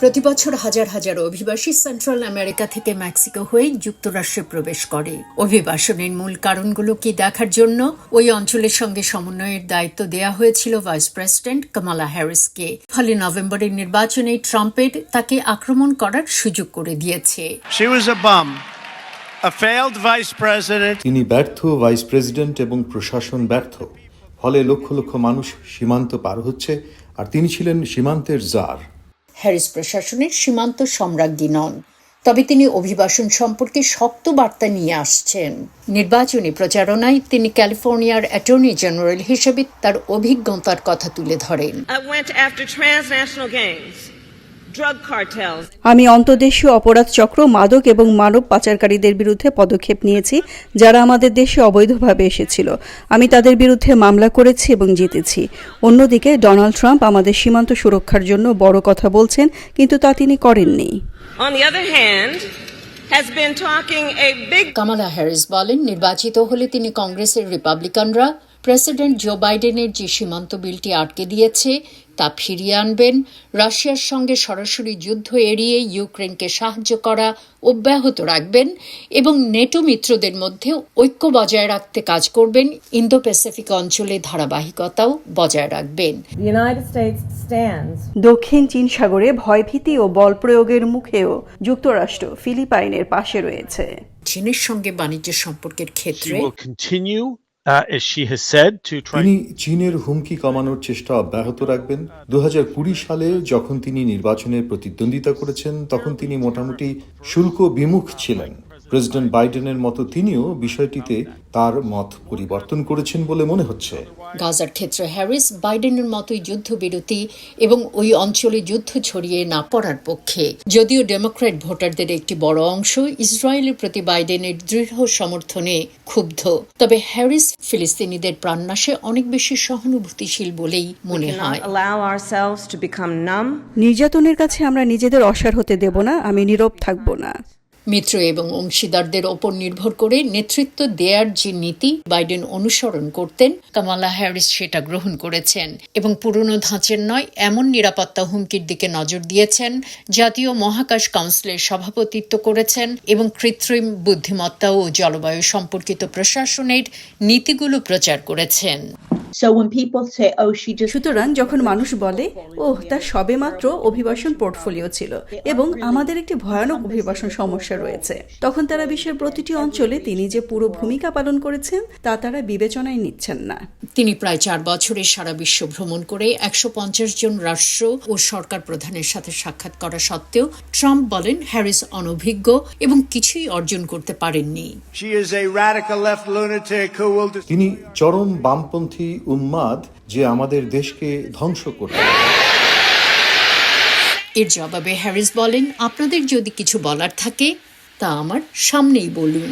প্রতি বছর হাজার হাজার অভিবাসী সেন্ট্রাল আমেরিকা থেকে মেক্সিকো হয়ে যুক্তরাষ্ট্রে প্রবেশ করে। অভিবাসনের মূল কারণগুলো কি দেখার জন্য? ওই অঞ্চলের সঙ্গে সমন্বয়ের দায়িত্ব দেয়া হয়েছিল ভাইস প্রেসিডেন্ট কামালা হ্যারিসকে। ফলে নভেম্বরের নির্বাচনে ট্রাম্পের তাকে আক্রমণ করার সুযোগ করে দিয়েছে। She was a bum, a failed vice তিনি ব্যর্থ ভাইস প্রেসিডেন্ট এবং প্রশাসন ব্যর্থ। ফলে লক্ষ লক্ষ মানুষ সীমান্ত পার হচ্ছে আর তিনি ছিলেন সীমান্তের জার। হ্যারিস প্রশাসনের সীমান্ত সম্রাজ্ঞী নন। তবে তিনি অভিবাসন সম্পর্কে শক্ত বার্তা নিয়ে আসছেন। নির্বাচনী প্রচারণায় তিনি ক্যালিফোর্নিয়ার অ্যাটর্নি জেনারেল হিসেবে তার অভিজ্ঞতার কথা তুলে ধরেন। আমি অন্তর্দেশীয় অপরাধ চক্র মাদক এবং মানব পাচারকারীদের বিরুদ্ধে পদক্ষেপ নিয়েছি যারা আমাদের দেশে অবৈধভাবে এসেছিল। আমি তাদের বিরুদ্ধে মামলা করেছি এবং জিতেছি। অন্যদিকে ডোনাল্ড ট্রাম্প আমাদের সীমান্ত সুরক্ষার জন্য বড় কথা বলছেন কিন্তু তা তিনি করেননি। কামালা হ্যারিস বলেন নির্বাচিত হলে তিনি কংগ্রেসের রিপাবলিকানরা প্রেসিডেন্ট জো বাইডেনের যে সীমান্ত বিলটি আটকে দিয়েছে তা ফিরিয়ে আনবেন। রাশিয়ার সঙ্গে সরাসরি যুদ্ধ এড়িয়ে ইউক্রেনকে সাহায্য করা অব্যাহত রাখবেন এবং নেটো মিত্রদের মধ্যে ঐক্য বজায় রাখতে কাজ করবেন। ইন্দো প্যাসিফিক অঞ্চলে ধারাবাহিকতাও বজায় রাখবেন। দক্ষিণ চীন সাগরে ভয়ভীতি ও বল প্রয়োগের মুখেও যুক্তরাষ্ট্র ফিলিপাইনের পাশে রয়েছে। চীনের সঙ্গে বাণিজ্য সম্পর্কের ক্ষেত্রে uh. তিনি চীনের হুমকি কমানোর চেষ্টা অব্যাহত রাখবেন দু হাজার কুড়ি সালে যখন তিনি নির্বাচনে প্রতিদ্বন্দ্বিতা করেছেন, তখন তিনি মোটামুটি শুল্ক বিমুখ ছিলেন প্রেসিডেন্ট বাইডেনের মতো তিনিও বিষয়টিতে তার মত পরিবর্তন করেছেন বলে মনে হচ্ছে। গাজার ক্ষেত্রে হ্যারিস বাইডেনের মতোই যুদ্ধবিরতি এবং ওই অঞ্চলে যুদ্ধ ছড়িয়ে না পড়ার পক্ষে। যদিও ডেমোক্র্যাট ভোটারদের একটি বড় অংশ ইসরায়েলের প্রতি বাইডেনের দৃঢ় সমর্থনে ক্ষুব্ধ। তবে হ্যারিস ফিলিস্তিনিদের প্রাণনাশে অনেক বেশি সহানুভূতিশীল বলেই মনে হয়. নির্যাতনের কাছে আমরা নিজেদের অসার হতে দেব না আমি নীরব থাকব না। মিত্র এবং অংশীদারদের ওপর নির্ভর করে নেতৃত্ব দেয়ার যে নীতি বাইডেন অনুসরণ করতেন, কামালা হ্যারিস সেটা গ্রহণ করেছেন এবং পুরনো ধাঁচের নয়, এমন নিরাপত্তা হুমকির দিকে নজর দিয়েছেন জাতীয় মহাকাশ কাউন্সিলের সভাপতিত্ব করেছেন এবং কৃত্রিম বুদ্ধিমত্তা ও জলবায়ু সম্পর্কিত প্রশাসনের নীতিগুলো প্রচার করেছেন। So when people say, oh, she just সুতরাং যখন মানুষ বলে ওহ তার সবেমাত্র অভিবাসন পোর্টফোলিও ছিল এবং আমাদের একটি ভয়ানক অভিবাসন সমস্যা রয়েছে তখন তারা বিশ্বের প্রতিটি অঞ্চলে তিনি যে পুরো ভূমিকা পালন করেছেন তা তারা বিবেচনায় নিচ্ছেন না। তিনি প্রায় চার বছরে সারা বিশ্ব ভ্রমণ করে একশো পঞ্চাশ জন রাষ্ট্র ও সরকার প্রধানের সাথে সাক্ষাৎ করা সত্ত্বেও ট্রাম্প বলেন হ্যারিস অনভিজ্ঞ এবং কিছুই অর্জন করতে পারেননি। তিনি চরম বামপন্থী উন্মাদ যে আমাদের দেশকে ধ্বংস করবে। এর জবাবে হ্যারিস বলেন, আপনাদের যদি কিছু বলার থাকে, তা আমার সামনেই বলুন।